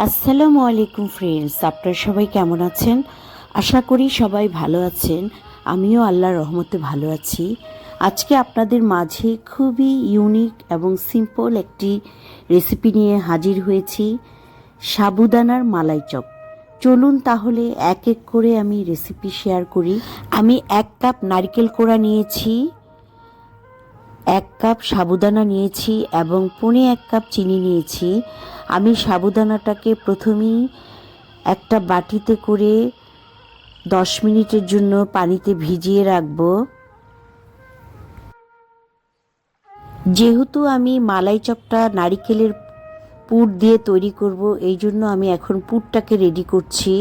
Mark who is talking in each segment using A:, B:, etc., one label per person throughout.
A: আসসালামু আলাইকুম ফ্রেন্ডস আপনারা সবাই কেমন আছেন? আশা করি সবাই ভালো আছেন। আমিও আল্লাহর রহমতে ভালো আছি। আজকে আপনাদের মাঝে খুবই ইউনিক এবং সিম্পল একটি রেসিপি নিয়ে হাজির হয়েছি, সাবুদানার মালাই চপ। চলুন তাহলে এক এক করে আমি রেসিপি শেয়ার করি। আমি এক কাপ নারকেল কোড়া নিয়েছি। এক কাপ সাবুদানা নিয়েছি এবং পুনে এক কাপ চিনি নিয়েছি। আমি সাবুদানাটাকে প্রথমেই একটা বাটিতে করে দশ মিনিটের জন্য পানিতে ভিজিয়ে রাখব। যেহেতু আমি মালাই চপটা নারিকেলের পুর দিয়ে তৈরি করব। এই জন্য আমি এখন পুরটাকে রেডি করছি।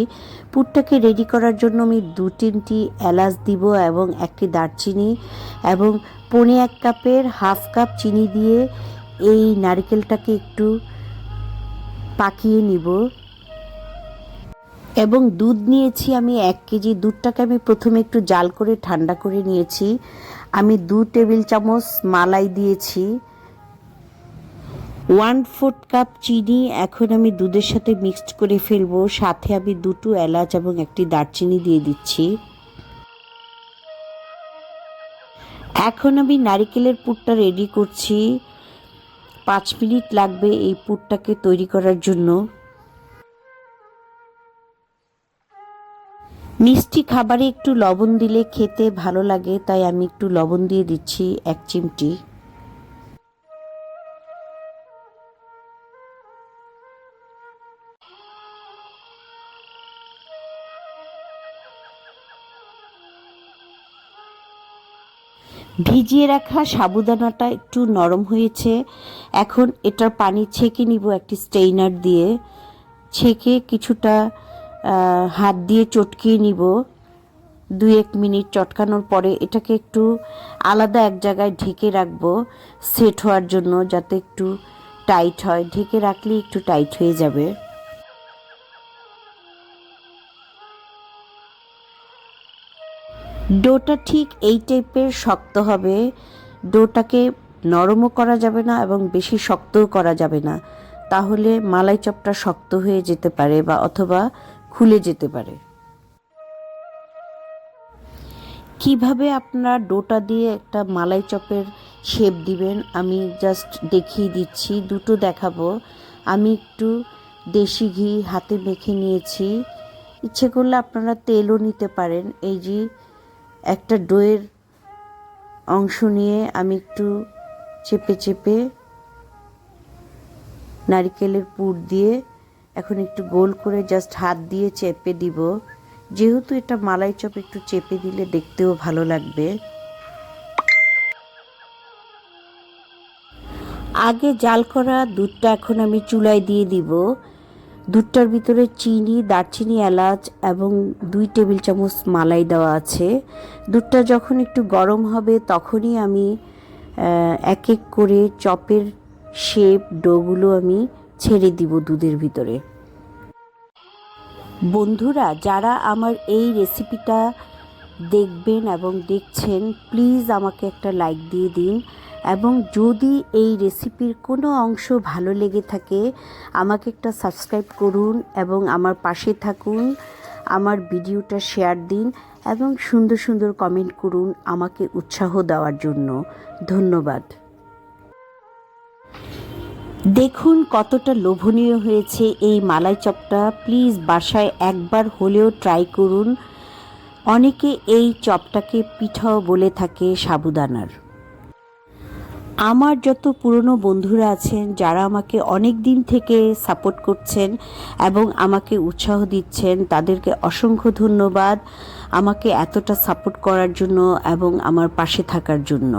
A: পুরটাকে রেডি করার জন্য আমি দু তিনটি এলাচ দিব এবং একটি দারচিনি এবং পনে এক কাপের হাফ কাপ চিনি দিয়ে এই নারকেলটাকে একটু পাকিয়ে নিব। এবং দুধ নিয়েছি আমি এক কেজি। দুধটাকে আমি প্রথমে একটু জাল করে ঠান্ডা করে নিয়েছি। আমি দু টেবিল চামচ মালাই দিয়েছি। ওয়ান ফোর্থ কাপ চিনি, এখন আমি দুধের সাথে মিক্সড করে ফেলব। সাথে আমি দুটো এলাচ এবং একটি দারচিনি দিয়ে দিচ্ছি। এখন আমি নারিকেলের পুরটা রেডি করছি। পাঁচ মিনিট লাগবে এই পুরটাকে তৈরি করার জন্য। মিষ্টি খাবারে একটু লবণ দিলে খেতে ভালো লাগে, তাই আমি একটু লবণ দিয়ে দিচ্ছি এক চিমটি। ভিজিয়ে রাখা সাবুদানাটা একটু নরম হয়েছে। এখন এটার পানি ছেঁকে নিব একটি স্টেইনার দিয়ে। ছেঁকে কিছুটা হাত দিয়ে চটকিয়ে নিব। দু এক মিনিট চটকানোর পরে এটাকে একটু আলাদা এক জায়গায় ঢেকে রাখব সেট হওয়ার জন্য যাতে একটু টাইট হয়। ঢেকে রাখলে একটু টাইট হয়ে যাবে। ডোটা ঠিক এই টাইপের শক্ত হবে। ডোটাকে নরমও করা যাবে না এবং বেশি শক্তও করা যাবে না। তাহলে মালাই চপটা শক্ত হয়ে যেতে পারে বা অথবা খুলে যেতে পারে। কীভাবে আপনারা ডোটা দিয়ে একটা মালাই চপের শেপ দিবেন, আমি জাস্ট দেখিয়ে দিচ্ছি, দুটো দেখাবো। আমি একটু দেশি ঘি হাতে মেখে নিয়েছি। ইচ্ছে করলে আপনারা তেলও নিতে পারেন। এই যে একটা ডোয়ের অংশ নিয়ে আমি একটু চেপে চেপে নারিকেলের পুর দিয়ে এখন একটু গোল করে জাস্ট হাত দিয়ে চেপে দিব। যেহেতু এটা মালাই চপ, একটু চেপে দিলে দেখতেও ভালো লাগবে। আগে জাল করা দুধটা এখন আমি চুলায় দিয়ে দিব। দুধটার ভিতরে চিনি, দারচিনি, এলাচ এবং দুই টেবিল চামচ মালাই দেওয়া আছে। দুধটা যখন একটু গরম হবে তখনই আমি এক এক করে চপের শেপ, ডোগুলো আমি ছেড়ে দিব দুধের ভিতরে। বন্ধুরা, যারা আমার এই রেসিপিটা দেখবেন এবং দেখছেন, প্লিজ আমাকে একটা লাইক দিয়ে দিন। এবং যদি এই রেসিপির কোনো অংশ ভালো লেগে থাকে, আমাকে একটা সাবস্ক্রাইব করুন এবং আমার পাশে থাকুন, আমার ভিডিওটা শেয়ার দিন এবং সুন্দর সুন্দর কমেন্ট করুন আমাকে উৎসাহ দেওয়ার জন্য। ধন্যবাদ। দেখুন কতটা লোভনীয় হয়েছে এই মালাই চপটা। প্লিজ বাসায় একবার হলেও ট্রাই করুন। অনেকে এই চপটাকে পিঠাও বলে থাকে সাবুদানার। আমার যত পুরনো বন্ধুরা আছেন, যারা আমাকে অনেক দিন থেকে সাপোর্ট করছেন এবং আমাকে উৎসাহ দিচ্ছেন, তাদেরকে অসংখ্য ধন্যবাদ আমাকে এতটা সাপোর্ট করার জন্য এবং আমার পাশে থাকার জন্য।